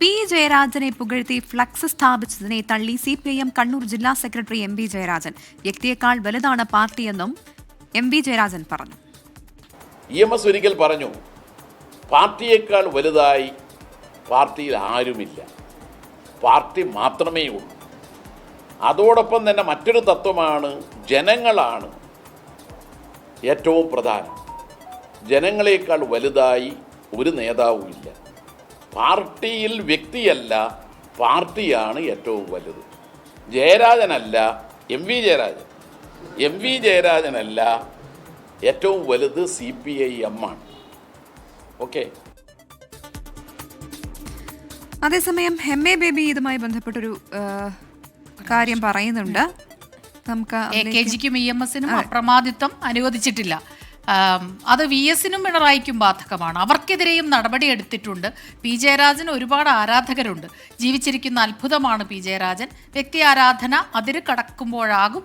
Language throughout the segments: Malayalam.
പി. ജയരാജനെ പുകഴ്ത്തി ഫ്ലക്സ് സ്ഥാപിച്ചതിനെ തള്ളി C P I M Kannur ജില്ലാ സെക്രട്ടറി എം. വി. ജയരാജൻ. വ്യക്തിയേക്കാൾ വലുതാണ് പാർട്ടിയെന്നും എം. വി. ജയരാജൻ പറഞ്ഞു. ഇ എം എസ് ഒരിക്കൽ പറഞ്ഞു പാർട്ടിയേക്കാൾ വലുതായി പാർട്ടിയിൽ ആരുമില്ല. പാർട്ടി മാത്രമേ ഉള്ളൂ. അതോടൊപ്പം തന്നെ മറ്റൊരു തത്വമാണ് ജനങ്ങളാണ് ഏറ്റവും പ്രധാനം. ജനങ്ങളെക്കാൾ വലുതായി ഒരു നേതാവുമില്ല. പാർട്ടിയിൽ വ്യക്തിയല്ല പാർട്ടിയാണ് ഏറ്റവും വലുത്. ജയരാജനല്ല M V Jayarajan. M V ജയരാജനല്ല ഏറ്റവും വലുത് സി പി ഐ എം ആണ് ഓക്കെ? അതേസമയം എം എ ബേബി ഇതുമായി ബന്ധപ്പെട്ടൊരു കാര്യം പറയുന്നുണ്ട്. നമുക്ക് എ കെ ജിക്കും ഇ എം എസിനും അപ്രമാദിത്വം അനുവദിച്ചിട്ടില്ല. അത് വി എസിനും പിണറായിക്കും ബാധകമാണ്. അവർക്കെതിരെയും നടപടി എടുത്തിട്ടുണ്ട്. പി ജയരാജന് ഒരുപാട് ആരാധകരുണ്ട്. ജീവിച്ചിരിക്കുന്ന അത്ഭുതമാണ് പി ജയരാജൻ. വ്യക്തി ആരാധന അതിര് കടക്കുമ്പോഴാകും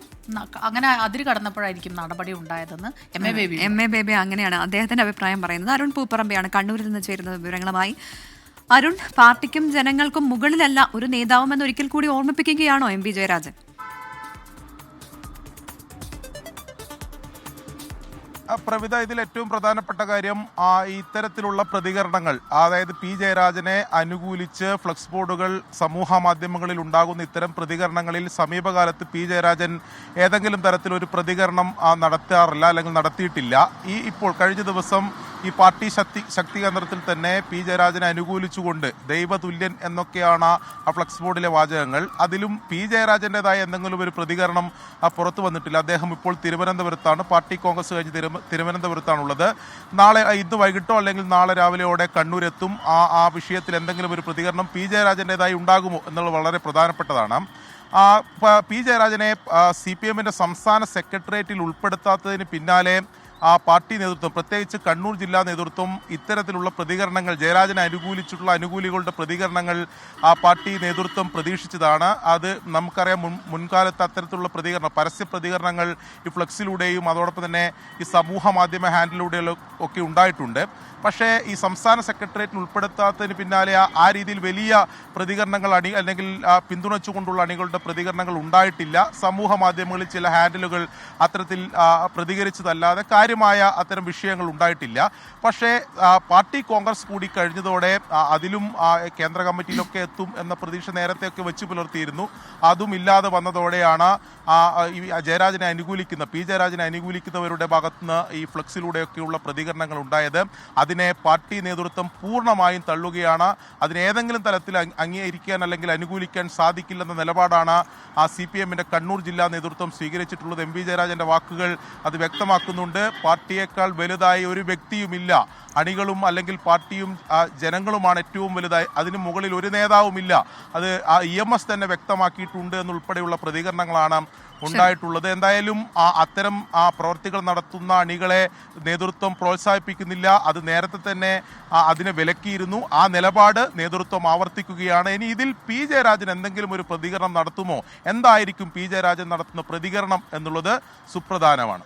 അങ്ങനെ അതിര് കടന്നപ്പോഴായിരിക്കും നടപടി ഉണ്ടായതെന്ന് M A Baby M A Baby അങ്ങനെയാണ് അദ്ദേഹത്തിന്റെ അഭിപ്രായം പറയുന്നത്. അരുൺ പൂപ്പറമ്പയാണ് കണ്ണൂരിൽ നിന്ന് ചേരുന്ന വിവരങ്ങളുമായി. അരുൺ പാർട്ടിക്കും ജനങ്ങൾക്കും മുകളിലല്ല ഒരു നേതാവുമെന്ന് ഒരിക്കൽ കൂടി ഓർമ്മിപ്പിക്കുകയാണോ എം പി ജയരാജൻ? ആ, പ്രവിധ ഇതിൽ ഏറ്റവും പ്രധാനപ്പെട്ട കാര്യം ആ, ഇത്തരത്തിലുള്ള പ്രതികരണങ്ങൾ അതായത് പി. ജയരാജനെ അനുകൂലിച്ച് ഫ്ലക്സ് ബോർഡുകൾ സമൂഹ മാധ്യമങ്ങളിൽ ഉണ്ടാകുന്ന ഇത്തരം പ്രതികരണങ്ങളിൽ സമീപകാലത്ത് പി. ജയരാജൻ ഏതെങ്കിലും തരത്തിലൊരു പ്രതികരണം നടത്താറില്ല അല്ലെങ്കിൽ നടത്തിയിട്ടില്ല. ഈ ഇപ്പോൾ കഴിഞ്ഞ ദിവസം ഈ പാർട്ടി ശക്തി ശക്തി കേന്ദ്രത്തിൽ തന്നെ പി. ജയരാജനെ അനുകൂലിച്ചുകൊണ്ട് ദൈവതുല്യൻ എന്നൊക്കെയാണ് ആ ഫ്ലക്സ് ബോർഡിലെ വാചകങ്ങൾ. അതിലും പി. ജയരാജന്റെതായ എന്തെങ്കിലും ഒരു പ്രതികരണം പുറത്തു വന്നിട്ടില്ല. അദ്ദേഹം ഇപ്പോൾ തിരുവനന്തപുരത്താണ്. പാർട്ടി കോൺഗ്രസ് കഴിഞ്ഞ് തിരു തിരുവനന്തപുരത്താണുള്ളത്. നാളെ ഇന്ന് വൈകിട്ടോ അല്ലെങ്കിൽ നാളെ രാവിലെയോടെ കണ്ണൂരെത്തും. ആ ആ വിഷയത്തിൽ എന്തെങ്കിലും ഒരു പ്രതികരണം പി. ജയരാജന്റെതായി ഉണ്ടാകുമോ എന്നുള്ളത് വളരെ പ്രധാനപ്പെട്ടതാണ്. പി ജയരാജനെ സി പി എമ്മിന്റെ സംസ്ഥാന സെക്രട്ടേറിയറ്റിൽ ഉൾപ്പെടുത്താത്തതിന് പിന്നാലെ ആ പാർട്ടി നേതൃത്വം പ്രത്യേകിച്ച് കണ്ണൂർ ജില്ലാ നേതൃത്വം ഇത്തരത്തിലുള്ള പ്രതികരണങ്ങൾ ജയരാജനെ അനുകൂലിച്ചിട്ടുള്ള അനുകൂലികളുടെ പ്രതികരണങ്ങൾ ആ പാർട്ടി നേതൃത്വം പ്രതീക്ഷിച്ചതാണ്. അത് നമുക്കറിയാം മുൻ മുൻകാലത്ത് അത്തരത്തിലുള്ള പ്രതികരണം പരസ്യ പ്രതികരണങ്ങൾ ഈ ഫ്ലക്സിലൂടെയും അതോടൊപ്പം തന്നെ ഈ സമൂഹ മാധ്യമ ഹാൻഡിലൂടെയും ഒക്കെ ഉണ്ടായിട്ടുണ്ട്. പക്ഷേ ഈ സംസ്ഥാന സെക്രട്ടേറിയറ്റിന് ഉൾപ്പെടുത്താത്തതിന് പിന്നാലെ ആ- രീതിയിൽ വലിയ പ്രതികരണങ്ങൾ അണി അല്ലെങ്കിൽ പിന്തുണച്ചുകൊണ്ടുള്ള അണികളുടെ പ്രതികരണങ്ങൾ ഉണ്ടായിട്ടില്ല. സമൂഹ മാധ്യമങ്ങളിൽ ചില ഹാൻഡിലുകൾ അത്തരത്തിൽ പ്രതികരിച്ചതല്ലാതെ പ്രതികരിച്ചതല്ലാതെ കാര്യമായ അത്തരം വിഷയങ്ങൾ ഉണ്ടായിട്ടില്ല. പക്ഷേ പാർട്ടി കോൺഗ്രസ് കൂടി കഴിഞ്ഞതോടെ അതിലും കേന്ദ്ര കമ്മിറ്റിയിലൊക്കെ എത്തും എന്ന പ്രതീക്ഷ നേരത്തെയൊക്കെ വെച്ച് പുലർത്തിയിരുന്നു. അതും ഇല്ലാതെ വന്നതോടെയാണ് ജയരാജനെ അനുകൂലിക്കുന്ന പി ജയരാജനെ അനുകൂലിക്കുന്നവരുടെ ഭാഗത്തുനിന്ന് ഈ ഫ്ലക്സിലൂടെയൊക്കെയുള്ള പ്രതികരണങ്ങൾ ഉണ്ടായത്. അതിനെ പാർട്ടി നേതൃത്വം പൂർണമായും തള്ളുകയാണ്. അതിനേതെങ്കിലും തലത്തിൽ അംഗീകരിക്കാൻ അല്ലെങ്കിൽ അനുകൂലിക്കാൻ സാധിക്കില്ലെന്ന നിലപാടാണ് ആ സി പി എമ്മിന്റെ കണ്ണൂർ ജില്ലാ നേതൃത്വം സ്വീകരിച്ചിട്ടുള്ളത്. എം വി ജയരാജന്റെ വാക്കുകൾ അത് വ്യക്തമാക്കുന്നുണ്ട്. പാർട്ടിയേക്കാൾ വലുതായി ഒരു വ്യക്തിയുമില്ല. അണികളും അല്ലെങ്കിൽ പാർട്ടിയും ജനങ്ങളുമാണ് ഏറ്റവും വലുതായി. അതിന് മുകളിൽ ഒരു നേതാവുമില്ല. അത് ആ ഇ എം എസ് തന്നെ വ്യക്തമാക്കിയിട്ടുണ്ട് എന്നുൾപ്പെടെയുള്ള പ്രതികരണങ്ങളാണ് ഉണ്ടായിട്ടുള്ളത്. എന്തായാലും ആ അത്തരം ആ പ്രവർത്തികൾ നടത്തുന്ന അണികളെ നേതൃത്വം പ്രോത്സാഹിപ്പിക്കുന്നില്ല. അത് നേരത്തെ തന്നെ അതിനെ വിലക്കിയിരുന്നു. ആ നിലപാട് നേതൃത്വം ആവർത്തിക്കുകയാണ്. ഇനി ഇതിൽ പി ജയരാജൻ എന്തെങ്കിലും ഒരു പ്രതികരണം നടത്തുമോ? എന്തായിരിക്കും പി ജയരാജൻ നടത്തുന്ന പ്രതികരണം എന്നുള്ളത് സുപ്രധാനമാണ്.